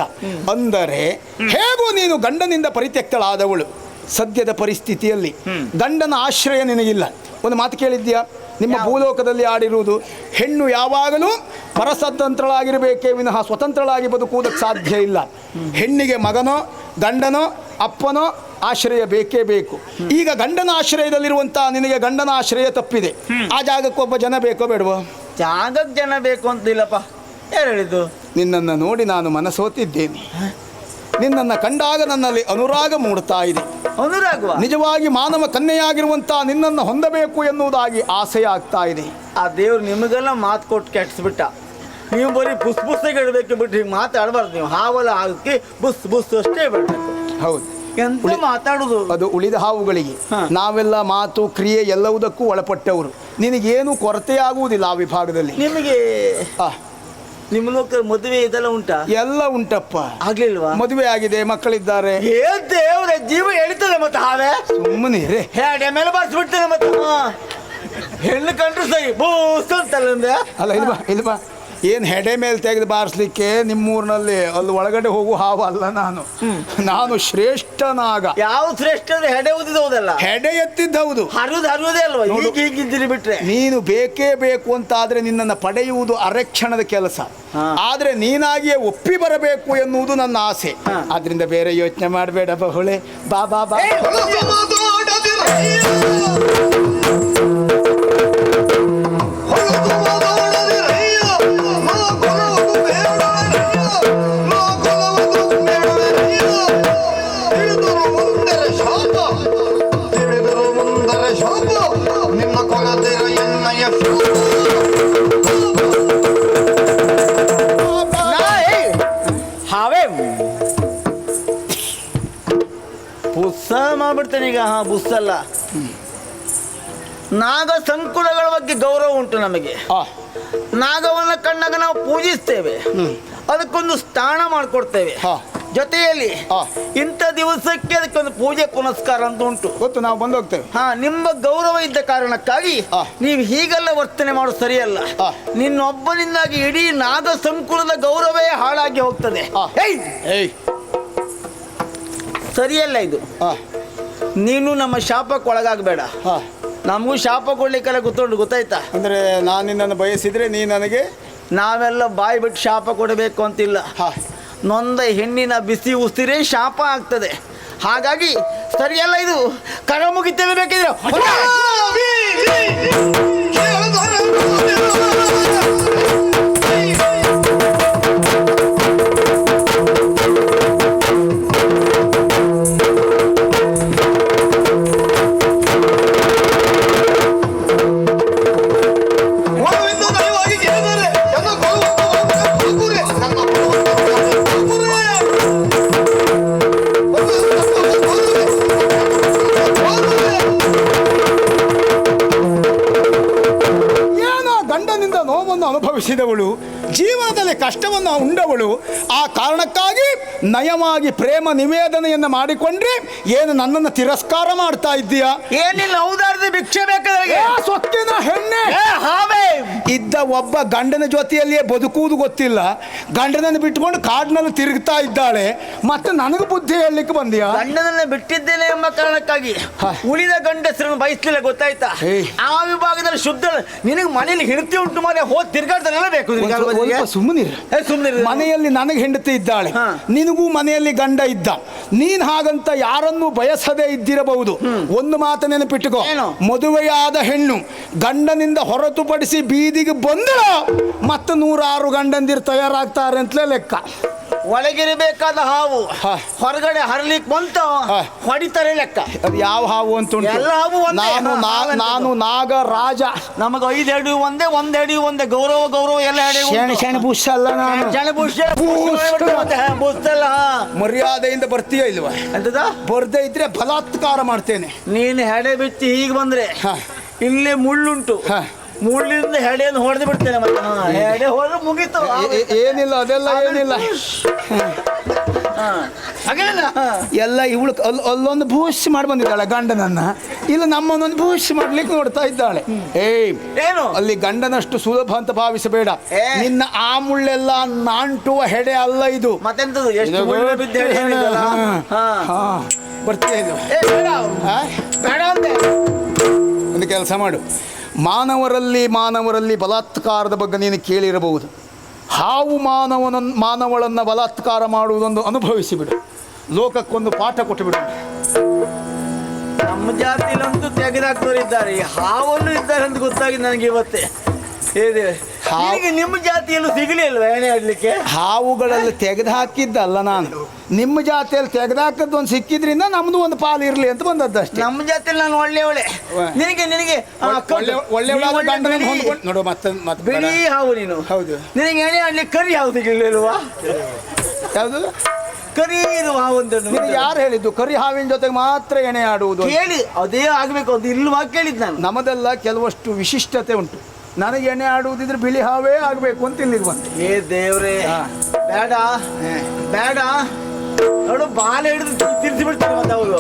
ಅಂದರೆ ಹೇಗೂ ನೀನು ಗಂಡನಿಂದ ಪರಿತ್ಯಕ್ತಳಾದವಳು ಸದ್ಯದ ಪರಿಸ್ಥಿತಿಯಲ್ಲಿ. ಗಂಡನ ಆಶ್ರಯ ನಿನಗಿಲ್ಲ. ಒಂದು ಮಾತು ಕೇಳಿದ್ಯಾ ನಿಮ್ಮ ಭೂಲೋಕದಲ್ಲಿ ಆಡಿರುವುದು. ಹೆಣ್ಣು ಯಾವಾಗಲೂ ಪರಸ್ವತಂತ್ರಳಾಗಿರಬೇಕೇ ವಿನಃ ಸ್ವತಂತ್ರಳಾಗಿ ಬದುಕುವುದಕ್ಕೆ ಸಾಧ್ಯ ಇಲ್ಲ. ಹೆಣ್ಣಿಗೆ ಮಗನೋ ಗಂಡನೋ ಅಪ್ಪನೋ ಆಶ್ರಯ ಬೇಕೇ ಬೇಕು. ಈಗ ಗಂಡನ ಆಶ್ರಯದಲ್ಲಿರುವಂಥ ನಿನಗೆ ಗಂಡನ ಆಶ್ರಯ ತಪ್ಪಿದೆ. ಆ ಜಾಗಕ್ಕೊಬ್ಬ ಜನ ಬೇಕೋ ಬೇಡವೋ? ಜಾಗಕ್ಕೆ ಜನ ಬೇಕು ಅಂತಿಲ್ಲಪ್ಪ. ಯಾರು ಹೇಳಿದ್ದು? ನಿನ್ನನ್ನು ನೋಡಿ ನಾನು ಮನಸೋತಿದ್ದೇನೆ. ನಿನ್ನನ್ನು ಕಂಡಾಗ ನನ್ನಲ್ಲಿ ಅನುರಾಗ ಮೂಡ್ತಾ ಇದೆ. ಅನುರಾಗ ನಿಜವಾಗಿ ಮಾನವ ಕನ್ಯೆಯಾಗಿರುವಂಥ ನಿನ್ನನ್ನು ಹೊಂದಬೇಕು ಎನ್ನುವುದಾಗಿ ಆಸೆ ಆಗ್ತಾ ಇದೆ. ಆ ದೇವ್ರು ನಿಮಗೆಲ್ಲ ಮಾತು ಕೊಟ್ಟು ಕೆಟ್ಟಿಸ್ಬಿಟ್ಟ ನೀವು ಬರೀ ಪುಸ್ ಪುಸ್ತಕ ಇಡಬೇಕು ಬಿಟ್ಟು ಹಿಂಗೆ ಮಾತಾಡಬಾರ್ದು ನೀವು. ಹಾವಲ್ಲ ಆಗಕ್ಕೆ ಬುಸ್ ಬುಸ್ ಅಷ್ಟೇ ಬಿಡ್ಬೇಕು. ಹೌದು. ಎಂತ ಮಾತಾಡುದು? ಅದು ಉಳಿದ ಹಾವುಗಳಿಗೆ. ನಾವೆಲ್ಲ ಮಾತು ಕ್ರಿಯೆ ಎಲ್ಲವುದಕ್ಕೂ ಒಳಪಟ್ಟವರು. ನಿನಗೇನು ಕೊರತೆ ಆಗುವುದಿಲ್ಲ ಆ ವಿಭಾಗದಲ್ಲಿ. ನಿಮಗೆ ಆ, ನಿಮ್ಮ ಲೋಕ ಮದುವೆ ಇದೆಲ್ಲ ಉಂಟಾ? ಎಲ್ಲ ಉಂಟಪ್ಪ. ಆಗ್ಲಿಲ್ವಾ? ಮದುವೆ ಆಗಿದೆ ಮಕ್ಕಳಿದ್ದಾರೆ. ಏ ದೇವ್ರ ಜೀವ ಎಳಿತದೆ ಮತ್ತೆ ಹಾವೆ? ಸುಮ್ಮನೆ ರೇ ಹೇಗೆ ಮೇಲೆ ಬಾರಿಸ್ಬಿಡ್ತೇನೆ ಮತ್ತೆ. ಹಾ. ಹೆಣ್ಣು ಕಂಡ್ರು ಸೈ ಬೂಸ್ ಅಂತಲ್ಲ ಅಲ್ಲ ಇಲ್ವಾ ಇಲ್ವಾ ಏನು ಹೆಡೆ ಮೇಲೆ ತೆಗೆದು ಬಾರಿಸ್ಲಿಕ್ಕೆ ನಿಮ್ಮೂರಿನಲ್ಲಿ ಅಲ್ಲಿ ಒಳಗಡೆ ಹೋಗು ಹಾವಲ್ಲ ಅಲ್ಲ ನಾನು. ನಾನು ಶ್ರೇಷ್ಠನಾಗ. ಯಾವ ಶ್ರೇಷ್ಠ ಅಂದ್ರೆ ಹೆಡೆ ಉದಿದ ಹೆಡೆ ಎತ್ತಿದ್ದ ಹೌದು ಹರಿಯುದು ಹರಿಯೋದೇ ಅಲ್ವಾ. ಈಗ ಹೀಗಿದ್ದೀರಿ ಬಿಟ್ರೆ. ನೀನು ಬೇಕೇ ಬೇಕು ಅಂತಾದ್ರೆ ನಿನ್ನನ್ನು ಪಡೆಯುವುದು ಅರೆಕ್ಷಣದ ಕೆಲಸ. ಆದ್ರೆ ನೀನಾಗಿಯೇ ಒಪ್ಪಿ ಬರಬೇಕು ಎನ್ನುವುದು ನನ್ನ ಆಸೆ. ಅದರಿಂದ ಆದ್ರಿಂದ ಬೇರೆ ಯೋಚನೆ ಮಾಡಬೇಡ ಬಹುಳೆ. ಬಾ ಬಾ ಬಾ. ಬುಸ್ಸಲ್ಲ ನಾಗ ಸಂಕುಲಗಳ ಬಗ್ಗೆ ಗೌರವ ಉಂಟು ನಮಗೆ. ನಾಗವನ್ನ ಕಂಡಾಗ ನಾವು ಪೂಜಿಸ್ತೇವೆ. ಅದಕ್ಕೊಂದು ಸ್ಥಾನ ಮಾಡಿಕೊಡ್ತೇವೆ. ಜೊತೆಯಲ್ಲಿ. ಇಂಥ ದಿವಸಕ್ಕೆ ಅದಕ್ಕೊಂದು ಪೂಜೆ ಪುನಸ್ಕಾರ ಅಂತ ಉಂಟು. ಗೊತ್ತು ನಾವು ಬಂದು ಹೋಗ್ತೇವೆ. ಹಾ ನಿಮ್ಮ ಗೌರವ ಇದ್ದ ಕಾರಣಕ್ಕಾಗಿ. ನೀವು ಹೀಗೆಲ್ಲ ವರ್ತನೆ ಮಾಡೋದು ಸರಿಯಲ್ಲ. ನಿನ್ನೊಬ್ಬನಿಂದಾಗಿ ಇಡೀ ನಾಗ ಸಂಕುಲದ ಗೌರವೇ ಹಾಳಾಗಿ ಹೋಗ್ತದೆ. ಸರಿಯಲ್ಲ ಇದು. ನೀನು ನಮ್ಮ ಶಾಪಕ್ಕೆ ಒಳಗಾಗಬೇಡ. ಹಾ. ನಮಗೂ ಶಾಪ ಕೊಡ್ಲಿಕ್ಕೆಲ್ಲ ಗೊತ್ತುಂಟು ಗೊತ್ತಾಯ್ತಾ? ಅಂದರೆ ನಾನು ನಿನ್ನನ್ನು ಬಯಸಿದರೆ ನೀ ನನಗೆ ನಾವೆಲ್ಲ ಬಾಯಿ ಬಿಟ್ಟು ಶಾಪ ಕೊಡಬೇಕು ಅಂತಿಲ್ಲ. ಹಾ. ನೊಂದ ಹೆಣ್ಣಿನ ಬಿಸಿ ಉಸಿರೇ ಶಾಪ ಆಗ್ತದೆ. ಹಾಗಾಗಿ ಸರಿಯಲ್ಲ ಇದು? ಕಣ ಮುಗಿತೇವೆ ಬೇಕಿದ್ರೆ ನಯವಾಗಿ ಪ್ರೇಮ ನಿವೇದನೆಯನ್ನು ಮಾಡಿಕೊಂಡ್ರೆ ಏನು ನನ್ನನ್ನು ತಿರಸ್ಕಾರ ಮಾಡ್ತಾ ಇದ್ದೀಯಾ ಏನಿಲ್ಲ ಔದಾರ್ದ ಭಿಕ್ಷೆ ಬೇಕಾದ್ರೆ ಸೊಕ್ಕಿನ ಹೆಣ್ಣೆ ಹಾವೇ ಇದ್ದ ಒಬ್ಬ ಗಂಡನ ಜೊತೆಯಲ್ಲಿಯೇ ಬದುಕುವುದು ಗೊತ್ತಿಲ್ಲ ಗಂಡನನ್ನು ಬಿಟ್ಕೊಂಡು ಕಾಡಿನಲ್ಲಿ ತಿರುಗ್ತಾ ಇದ್ದಾಳೆ ಮತ್ತೆ ನನಗೆ ಬುದ್ಧಿ ಹೇಳಲಿಕ್ಕೆ ಬಂದಿಯಾ ಗಂಡನನ್ನ ಬಿಟ್ಟಿದ್ದೇನೆ ಎಂಬ ಕಾರಣಕ್ಕಾಗಿ. ಉಳಿದ ಗಂಡಸರನ್ನು ಬಯಸ್ಲಿಲ್ಲ ಗೊತ್ತಾಯ್ತಾ. ಆ ವಿಭಾಗದಲ್ಲಿ ಶುದ್ಧ ನಿನಗೆ ಮನೇಲಿ ಹೆಂಡತಿ ಉಂಟು ಮಾಡಿ ಹೋಗಿ ತಿರ್ಗಾಡ್ತಾನೆಲ್ಲ ಬೇಕು ಸುಮ್ಮನಿರ? ಸುಮ್ಮನಿರ. ಮನೆಯಲ್ಲಿ ನನಗೆ ಹೆಂಡತಿ ಇದ್ದಾಳೆ ಹಾ. ನಿನಗೂ ಮನೆಯಲ್ಲಿ ಗಂಡ ಇದ್ದ. ನೀನ್ ಹಾಗಂತ ಯಾರನ್ನು ಬಯಸದೇ ಇದ್ದಿರಬಹುದು. ಒಂದು ಮಾತು ನೆನಪಿಟ್ಟುಕೋ ಮದುವೆಯಾದ ಹೆಣ್ಣು ಗಂಡನಿಂದ ಹೊರತುಪಡಿಸಿ ಬೀದಿಗೆ ಬಂದಳ ಮತ್ತೆ ನೂರಾರು ಗಂಡಂದಿರು ತಯಾರಾಗ್ತಾರೆ ಅಂತಲೇ ಲೆಕ್ಕ. ಒಳಗಿರಬೇಕಾದ ಹಾವು. ಹೊರಗಡೆ ಹರಲಿಕ್ಕೆ ಬಂತ. ಹೊಡಿತಾರೆ ಲೆಕ್ಕ. ಅದು ಯಾವ ಹಾವು ಅಂತ ಎಲ್ಲ ಹಾವು. ನಾನು? ನಾನು ನಾಗ ರಾಜ ನಮಗೆ ಐದು ಎಡಿ ಒಂದೇ ಒಂದ್ ಎಡಿ ಒಂದೇ. ಗೌರವ ಗೌರವ ಎಲ್ಲ ಹೆಡಿ ಶೆಣೆ ಶೆಣೆ ಬುಷ್ ಅಲ್ಲ ನಾನು. ಬುಸ್ತಲ್ಲ ಮರ್ಯಾದೆಯಿಂದ ಬರ್ತೀಯ ಇಲ್ವಾ? ಎಂತದ? ಬರ್ದೆ ಇದ್ರೆ ಬಲಾತ್ಕಾರ ಮಾಡ್ತೇನೆ. ನೀನ್ ಹೆಡೆ ಬಿಚ್ಚಿ ಈಗ ಬಂದ್ರೆ. ಹಾ. ಇಲ್ಲಿ ಮುಳ್ಳುಂಟು. ಹಾ. ಮುಳ್ಳಿಂದ ಹೆಡೆಯನ್ನು ಹೊಡೆದು ಬಿಡ್ತೇನೆ ಮತ್ತೆ ಹೆಡೆ ಹೋದ್ರೆ ಮುಗೀತು. ಏನಿಲ್ಲ ಅದೆಲ್ಲ ಏನಿಲ್ಲ. ಎಲ್ಲ ಇವಳು ಅಲ್ ಅಲ್ಲೊಂದು ಭೂಷ್ ಮಾಡಿ ಬಂದಿದ್ದಾಳೆ ಗಂಡನನ್ನ. ಇಲ್ಲ ನಮ್ಮನ್ನೊಂದು ಭೂಷ್ ಮಾಡ್ಲಿಕ್ಕೆ ನೋಡ್ತಾ ಇದ್ದಾಳೆ. ಏಯ್ ಏನು? ಅಲ್ಲಿ ಗಂಡನಷ್ಟು ಸುಲಭ ಅಂತ ಭಾವಿಸಬೇಡ. ನಿನ್ನ ಆ ಮುಳ್ಳೆಲ್ಲ ನಾಂಟುವ ಹೆಡೆ ಅಲ್ಲ ಇದು. ಮತ್ತೆಂತದು? ಎಷ್ಟು ಇದು ಮುಳ್ಳು ಬಿದ್ದ ಹೆಡೆ ಹೇಳಿದಲ್ಲ? ಹಾ. ಹಾ. ಬರ್ತೀಯ ಇದು? ಏ, ಬೇಡ. ಆ? ಬೇಡ ಅಂದೆ. ಒಂದು ಕೆಲಸ ಮಾಡು. ಮಾನವರಲ್ಲಿ ಮಾನವರಲ್ಲಿ ಬಲಾತ್ಕಾರದ ಬಗ್ಗೆ ನೀನು ಕೇಳಿರಬಹುದು. ಹಾವು ಮಾನವನ, ಮಾನವಳನ್ನು ಬಲಾತ್ಕಾರ ಮಾಡುವುದೊಂದು ಅನುಭವಿಸಿಬಿಡು ಲೋಕಕ್ಕೊಂದು ಪಾಠ ಕೊಟ್ಟುಬಿಡು ನಮ್ಮ ಜಾತಿಲಂತೂ ತೆಗೆದಾಕ್ತವರು ಇದ್ದಾರೆ ಈ ಹಾವಲ್ಲೂ ಇದ್ದಾರೆ ಅಂತ ಗೊತ್ತಾಗಿ ನನಗೆ ಇವತ್ತೇ. ಹೇಳಿ ನಿನಗೆ ನಿಮ್ಮ ಜಾತಿಯಲ್ಲೂ ಸಿಗಲಿಲ್ಲ ಏನೇ ಆಡ್ಲಿಕ್ಕೆ? ಹಾವುಗಳಲ್ಲಿ ತೆಗೆದು ಹಾಕಿದ್ದಲ್ಲ ನಾನು. ನಿಮ್ಮ ಜಾತಿಯಲ್ಲಿ ತೆಗೆದಾಕದ್ದು ಒಂದು ಸಿಕ್ಕಿದ್ರಿಂದ ನಮ್ದು ಒಂದು ಪಾಲು ಇರಲಿ ಅಂತ ಬಂದದ್ದಷ್ಟೇ. ನಮ್ಮ ಜಾತಿಯಲ್ಲಿ ನಾನು ಒಳ್ಳೆ ಒಳ್ಳೆ ನಿನಗೆ ನಿನಗೆ ಆ, ಒಳ್ಳೆ ನೋಡುವ ಒಳ್ಳೆ ಒಳ್ಳೆ ಗಂಡನನ್ನು ಬಿಳಿ- ಹೊಂದ್ಕೊಂಡು ನೋಡು ಮತ್ತೆ ಮತ್ತೆ ಬೇಡ. ಹಾವು ನೀನು. ಹೌದು. ನಿನಗೆ ಎಣೆ ಆಡ್ಲಿಕ್ಕೆ ಕರಿ ಹಾವು ಸಿಗಲಿಲ್ವಾ? ಯಾವುದು? ಕರಿ ಇದು ಹಾವು ಅಂತ ನಿನಗೆ ಯಾರು ಹೇಳಿದ್ದು? ಕರಿ ಹಾವಿನ ಜೊತೆಗೆ ಮಾತ್ರ ಎಣೆ ಆಡುವುದು ಹೇಳಿ ಅದೇ ಆಗ್ಬೇಕು ಅದು ಇಲ್ವಾ ಕೇಳಿದ್ ನಾನು. ನಮ್ಮದೆಲ್ಲ ಕೆಲವಷ್ಟು ವಿಶಿಷ್ಟತೆ ಉಂಟು. ನನಗೆ ಎಣ್ಣೆ ಆಡುವುದಿದ್ರೆ ಬಿಳಿ ಹಾವೇ ಆಗಬೇಕು ಅಂತ ಇಲ್ಲಿಗೆ ಬಂದೆ. ಏ ದೇವ್ರೇ. ಬೇಡ. ಬೇಡ. ನೋಡು ಬಾಲ ಹಿಡಿದು ತಿರ್ಸಿ ಬಿಡ್ತಾರೆ ಮತ್ತೆ ಅವರು.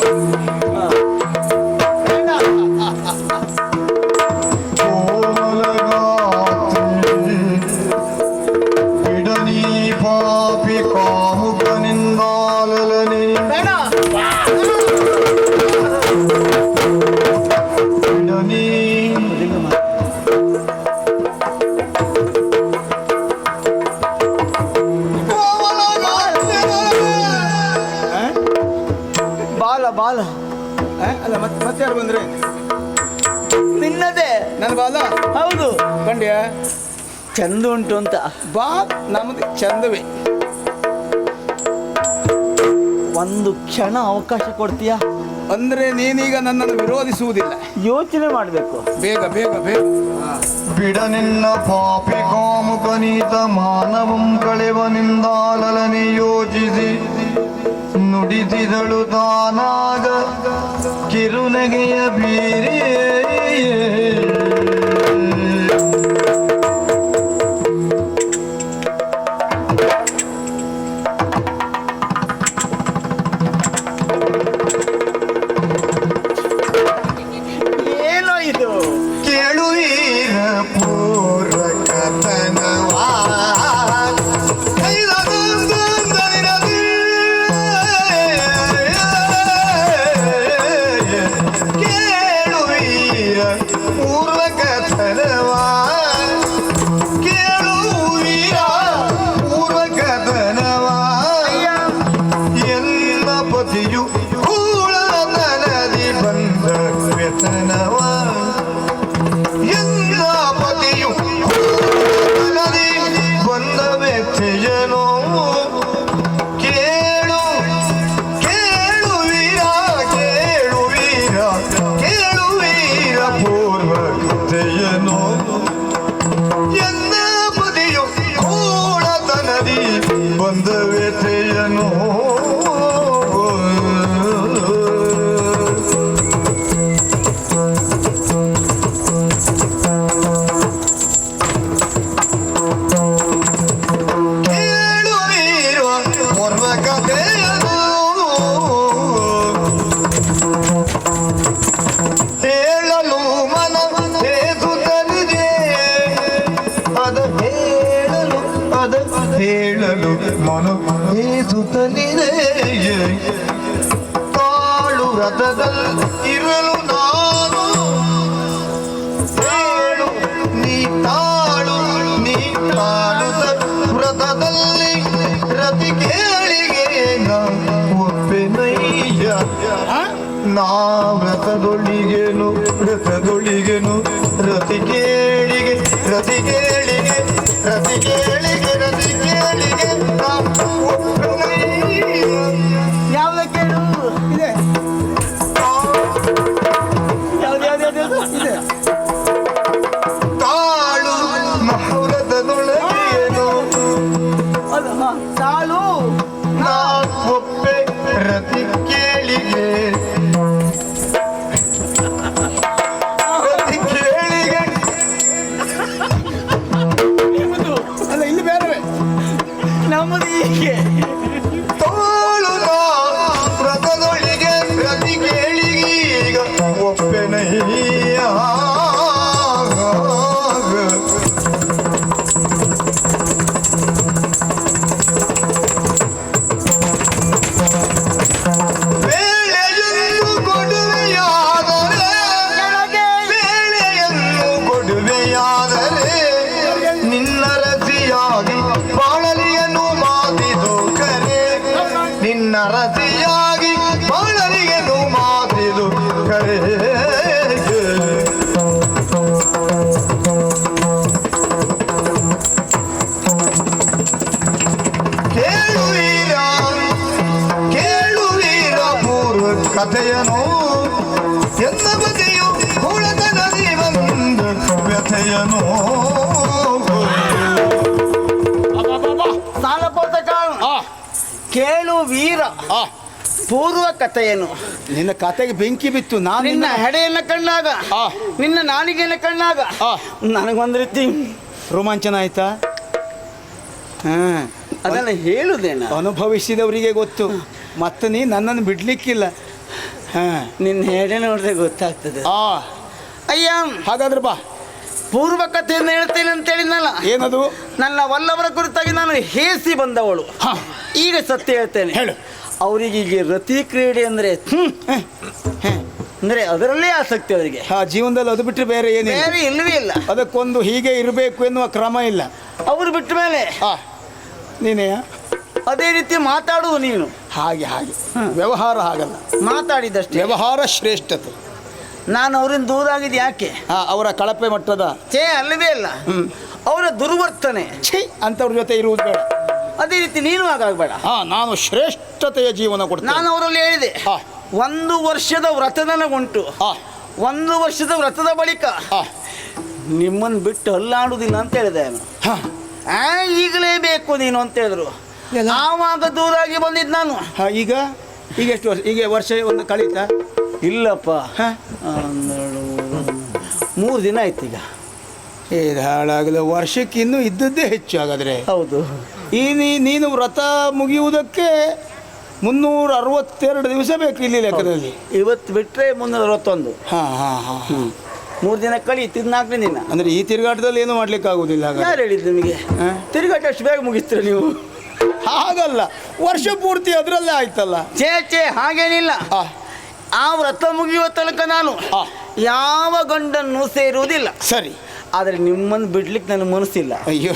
ಚಂದ ಉಂಟು ಅಂತ. ಬಾ ನಮ್ಮದು ಚಂದವೇ. ಒಂದು ಕ್ಷಣ ಅವಕಾಶ ಕೊಡ್ತೀಯಾ? ಅಂದ್ರೆ ನೀನೀಗ ನನ್ನನ್ನು ವಿರೋಧಿಸುವುದಿಲ್ಲ. ಯೋಚನೆ ಮಾಡಬೇಕು. ಬೇಗ ಬೇಗ ಬೇಗ. ಬಿಡ ನಿನ್ನ ಪಾಪಿ ಕಾಮುಕನೀತ ಮಾನವಂ ಕಳೆವನಿಂದಾಲನೆ ಯೋಚಿಸಿ. ನುಡಿದಿದಳು ತಾನಾಗ ಕಿರುನಗೆಯ ಬೀರಿಯೇ. ಹೇಸುತ್ತಲಿದೆ ತಾಳು ರಥದಲ್ಲಿ ಇರಲು ನಾನು. ತಾಳು ನೀ ತಾಳು ನೀ ತಾಳು ವ್ರತದಲ್ಲಿ ರತಿ ಕೇಳಿಗೆ ನಾ ಒಪ್ಪೆನಯ್ಯ ನಾ ವ್ರತದೊಳಿಗೆನು ವ್ರತದೊಳಿಗೆನು ರತಿ ಕೇಳಿಗೆ ರತಿ ರಸಿಯಾಗಿ ಬಾಳಲಿಯನ್ನು ಮಾತಿದು ಕರೆ. ಕೇಳುವೀರ ಕೇಳುವೀರ ಪೂರ್ವ ಕಥೆಯನು. ಎನ್ನ ಬಗೆಯು ಹುಳತನದಿ ಬಂದ ವ್ಯಥೆಯನು. ಆ ಪೂರ್ವ ಏನು ನಿನ್ನ ಕತೆಗೆ ಬೆಂಕಿ ಬಿತ್ತು ನಾನು ನಿನ್ನ ಹೆಡೆಯನ್ನ ಕಣ್ಣಾಗ ಆ. ನಿನ್ನ ನಾಲಿಗೆಯನ್ನ ಕಣ್ಣಾಗ. ಆ. ನನಗೊಂದು ರೀತಿ ರೋಮಾಂಚನ ಆಯ್ತಾ? ಹಾ. ಅದನ್ನ ಹೇಳುದೇನ? ಅನುಭವಿಸಿದವರಿಗೆ ಗೊತ್ತು. ಮತ್ತೆ ನೀ ನನ್ನನ್ನು ಬಿಡ್ಲಿಕ್ಕಿಲ್ಲ. ಹಾ. ನಿನ್ನ ಹೆಡೆ ನೋಡಿದ್ರೆ ಗೊತ್ತಾಗ್ತದೆ. ಆ. ಅಯ್ಯ. ಹಾಗಾದ್ರೆ ಬಾ. ಪೂರ್ವ ಕಥೆಯನ್ನು ಹೇಳ್ತೇನೆ ಅಂತ ಹೇಳಿದ್ನಲ್ಲ ಏನದು? ನನ್ನ ವಲ್ಲವರ ಕುರಿತಾಗಿ ನಾನು ಹೇಸಿ ಬಂದವಳು. ಈಗ ಸತ್ಯ ಹೇಳ್ತೇನೆ. ಹೇಳು. ಅವರಿಗೆ ಈಗ ರತಿ ಕ್ರೀಡೆ ಅಂದ್ರೆ. ಅಂದ್ರೆ ಅದರಲ್ಲೇ ಆಸಕ್ತಿ ಅವರಿಗೆ. ಹಾ ಜೀವನದಲ್ಲಿ ಅದು ಬಿಟ್ಟರೆ ಬೇರೆ ಏನಿಲ್ಲ. ಬೇರೆ ಇಲ್ಲವೇ ಇಲ್ಲ. ಅದಕ್ಕೊಂದು ಹೀಗೆ ಇರಬೇಕು ಎನ್ನುವ ಕ್ರಮ ಇಲ್ಲ. ಅವರು ಬಿಟ್ಟ ಮೇಲೆ ಹಾ ನೀನೇ? ಅದೇ ರೀತಿ ಮಾತಾಡುವುದು ನೀನು. ಹಾಗೆ ಹಾಗೆ. ವ್ಯವಹಾರ ಹಾಗಲ್ಲ. ಮಾತಾಡಿದಷ್ಟೇ. ವ್ಯವಹಾರ ಶ್ರೇಷ್ಠತೆ. ನಾನು ಅವರಿಂದ ದೂರ ಆಗಿದ್ದು ಯಾಕೆ? ಆ, ಅವರ ಕಳಪೆ ಮಟ್ಟದ. ಛೇ ಅಲ್ಲವೇ ಇಲ್ಲ. ಅವರ ದುರ್ವರ್ತನೆ. ಛೇ ಅಂತವ್ರ ಜೊತೆ ಇರುವುದು ಬೇಡ. ಅದೇ ರೀತಿ ನೀನು ಹಾಗಾಗಬೇಡ. ಹಾ ನಾನು ಶ್ರೇಷ್ಠತೆಯ ಜೀವನ ಕೊಡ್ತೇನೆ. ನಾನು ಅವರಲ್ಲಿ ಹೇಳಿದೆ. ಹಾ. ಒಂದು ವರ್ಷದ ವ್ರತ ಉಂಟು ಹಾ. ಒಂದು ವರ್ಷದ ವ್ರತದ ಬಳಿಕ ಹಾ. ನಿಮ್ಮನ್ನು ಬಿಟ್ಟು ಅಲ್ಲಾಡುವುದಿಲ್ಲ ಅಂತ ಹೇಳಿದೆ ನಾನು. ಹಾ. ಆ, ಈಗಲೇ ಬೇಕು ನೀನು ಅಂತ ಹೇಳಿದ್ರು? ಆವಾಗ ದೂರಾಗಿ ಬಂದಿದ್ದು ನಾನು. ಹಾ, ಈಗ? ಈಗ ಎಷ್ಟು ವರ್ಷ ಈಗ ವರ್ಷ ಒಂದು ಕಳೀತಾ? ಇಲ್ಲಪ್ಪ. ಹಾ. ಮೂರು ದಿನ ಆಯ್ತು ಈಗ. ಇದು ಹಾಳಾಗಲು ವರ್ಷಕ್ಕಿನ್ನೂ ಇದ್ದದ್ದೇ ಹೆಚ್ಚು ಹಾಗಾದರೆ. ಹೌದು. ಈ ನೀನು ವ್ರತ ಮುಗಿಯುವುದಕ್ಕೆ ಮುನ್ನೂರ ಅರವತ್ತೆರಡು ದಿವಸ ಬೇಕು ಇಲ್ಲಿ ಲೆಕ್ಕದಲ್ಲಿ. ಇವತ್ತು ಬಿಟ್ಟರೆ ಮುನ್ನೂರ ಅರವತ್ತೊಂದು. ಹಾಂ ಹಾಂ ಹಾಂ ಮೂರು ದಿನ ಕಳಿ ಇದು ನಾಲ್ಕನೇ ದಿನ. ಅಂದರೆ ಈ ತಿರುಗಾಟದಲ್ಲಿ ಏನು ಮಾಡ್ಲಿಕ್ಕೆ ಆಗೋದಿಲ್ಲ ಯಾರು ಹೇಳಿದ್ದು ನಿಮಗೆ? ತಿರುಗಾಟ ಅಷ್ಟು ಬೇಗ ಮುಗಿಸ್ತೀರ ನೀವು? ಹಾಗಲ್ಲ. ವರ್ಷ ಪೂರ್ತಿ ಅದರಲ್ಲೇ ಆಯ್ತಲ್ಲ. ಛೇ ಛೇ ಹಾಗೇನಿಲ್ಲ. ಆ, ವ್ರತ ಮುಗಿಯುವ ತನಕ ನಾನು. ಯಾವ ಗಂಡನ್ನು ಸೇರುವುದಿಲ್ಲ. ಸರಿ. ಆದರೆ ನಿಮ್ಮನ್ನು ಬಿಡ್ಲಿಕ್ಕೆ ನನಗೆ ಮನಸ್ಸಿಲ್ಲ. ಅಯ್ಯೋ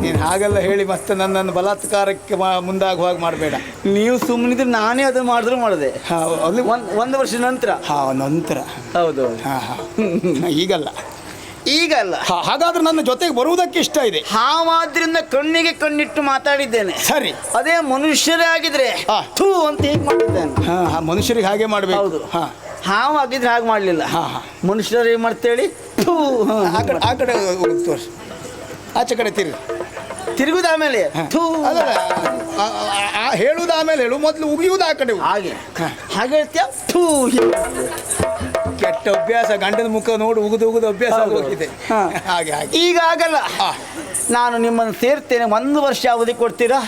ನೀನು ಹಾಗೆಲ್ಲ ಹೇಳಿ ಮತ್ತೆ ನನ್ನನ್ನು ಬಲಾತ್ಕಾರಕ್ಕೆ ಮಾ- ಮುಂದಾಗುವಾಗ ಮಾಡಬೇಡ. ನೀವು ಸುಮ್ಮನಿದ್ರೆ ನಾನೇ ಅದನ್ನು ಮಾಡಿದ್ರು ಮಾಡಿದೆ. ಅಲ್ಲಿ ಒಂದು ಒಂದು ವರ್ಷ ನಂತರ. ಹಾ ನಂತರ. ಹೌದು. ಹಾಂ ಹಾಂ. ಈಗಲ್ಲ. ಈಗ ಅಲ್ಲ ಹಾ, ಹಾಗಾದ್ರೆ ನನ್ನ ಜೊತೆಗೆ ಬರುವುದಕ್ಕೆ ಇಷ್ಟ ಇದೆ. ಹಾವಾದ್ರಿಂದ ಕಣ್ಣಿಗೆ ಕಣ್ಣಿಟ್ಟು ಮಾತಾಡಿದ್ದೇನೆ. ಸರಿ. ಅದೇ ಮನುಷ್ಯರೇ ಆಗಿದ್ರೆ ಹಾ. ಥೂ ಅಂತ ಹೇಗೆ ಮಾಡಿದ್ದೇನೆ. ಹಾಂ ಹಾಂ ಮನುಷ್ಯರಿಗೆ ಹಾಗೆ ಮಾಡಬೇಕು. ಹೌದು. ಹಾಂ. ಹಾವಾಗಿದ್ರೆ ಹಾಗೆ ಮಾಡಲಿಲ್ಲ. ಹಾಂ ಹಾಂ. ಮನುಷ್ಯರು ಏನು ಮಾಡ್ತೇಳಿ? ಆ ಕಡೆ ಆ ಕಡೆ ತೋರಿಸಿ. ಆಚೆ ಕಡೆ ತಿರುಗಿ. ತಿರುಗುದ ಆಮೇಲೆ ಥೂ. ಆ ಹೇಳುವುದು ಆಮೇಲೆ ಹೇಳು ಮೊದಲು ಉಗಿಯುವುದು ಆ ಕಡೆ ಹಾಗೆ. ಹಾಗೆ. ಹೇಳ್ತೀಯ? ಥೂ. ಕೆಟ್ಟ ಅಭ್ಯಾಸ ಗಂಡನ ಮುಖ ನೋಡಿ ಉಗಿದು ಉಗಿದು ಅಭ್ಯಾಸ. ಹೋಗಿದೆ ಹಾಗೆ ಹಾಗೆ. ಈಗ ಆಗಲ್ಲ. ನಾನು ನಿಮ್ಮನ್ನು ಸೇರ್ತೇನೆ. ಒಂದು ವರ್ಷ ಅವಧಿ ಕೊಡ್ತೀರಾ?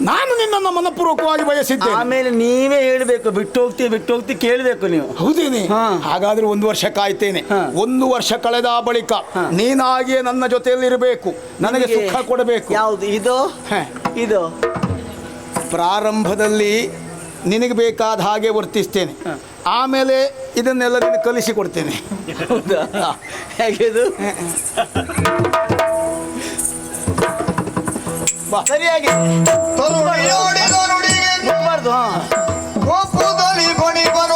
ನಾನು ನಿನ್ನನ್ನು ಮನಪೂರ್ವಕವಾಗಿ ಬಯಸಿದ್ದೆ ಆಮೇಲೆ ನೀವೇ ಹೇಳಬೇಕು ಬಿಟ್ಟು ಹೋಗ್ತಿ ಬಿಟ್ಟು ಹೋಗ್ತಿ ಕೇಳಬೇಕು ನೀವು. ಹೌದೇನೆ? ಹಾ. ಹಾಗಾದ್ರೆ ಒಂದು ವರ್ಷ ಕಾಯ್ತೇನೆ. ಹಾ. ಒಂದು ವರ್ಷ ಕಳೆದ ಬಳಿಕ. ನೀನಾಗಿಯೇ ನನ್ನ ಜೊತೆಯಲ್ಲಿ ಇರಬೇಕು ನನಗೆ ಸುಖ ಕೊಡಬೇಕು. ಯಾವುದು? ಇದು? ಹ. ಇದು? ಪ್ರಾರಂಭದಲ್ಲಿ ನಿನಗೆ ಬೇಕಾದ ಹಾಗೆ ವರ್ತಿಸ್ತೇನೆ. ಆಮೇಲೆ ಇದನ್ನೆಲ್ಲ ನಿನಗೆ ಕಲಿಸಿ ಕೊಡ್ತೇನೆ. ಹೌದಾ? ಹೇಗಿದು. ಸರಿಯಾಗಿ. ತರುಣಿಯೋಡಿ ನುಡಿಗೆ. ನುಡಿಬಾರ್ದು ಗೋಪುದಲ್ಲಿ ಕೊಡಿ ಬರ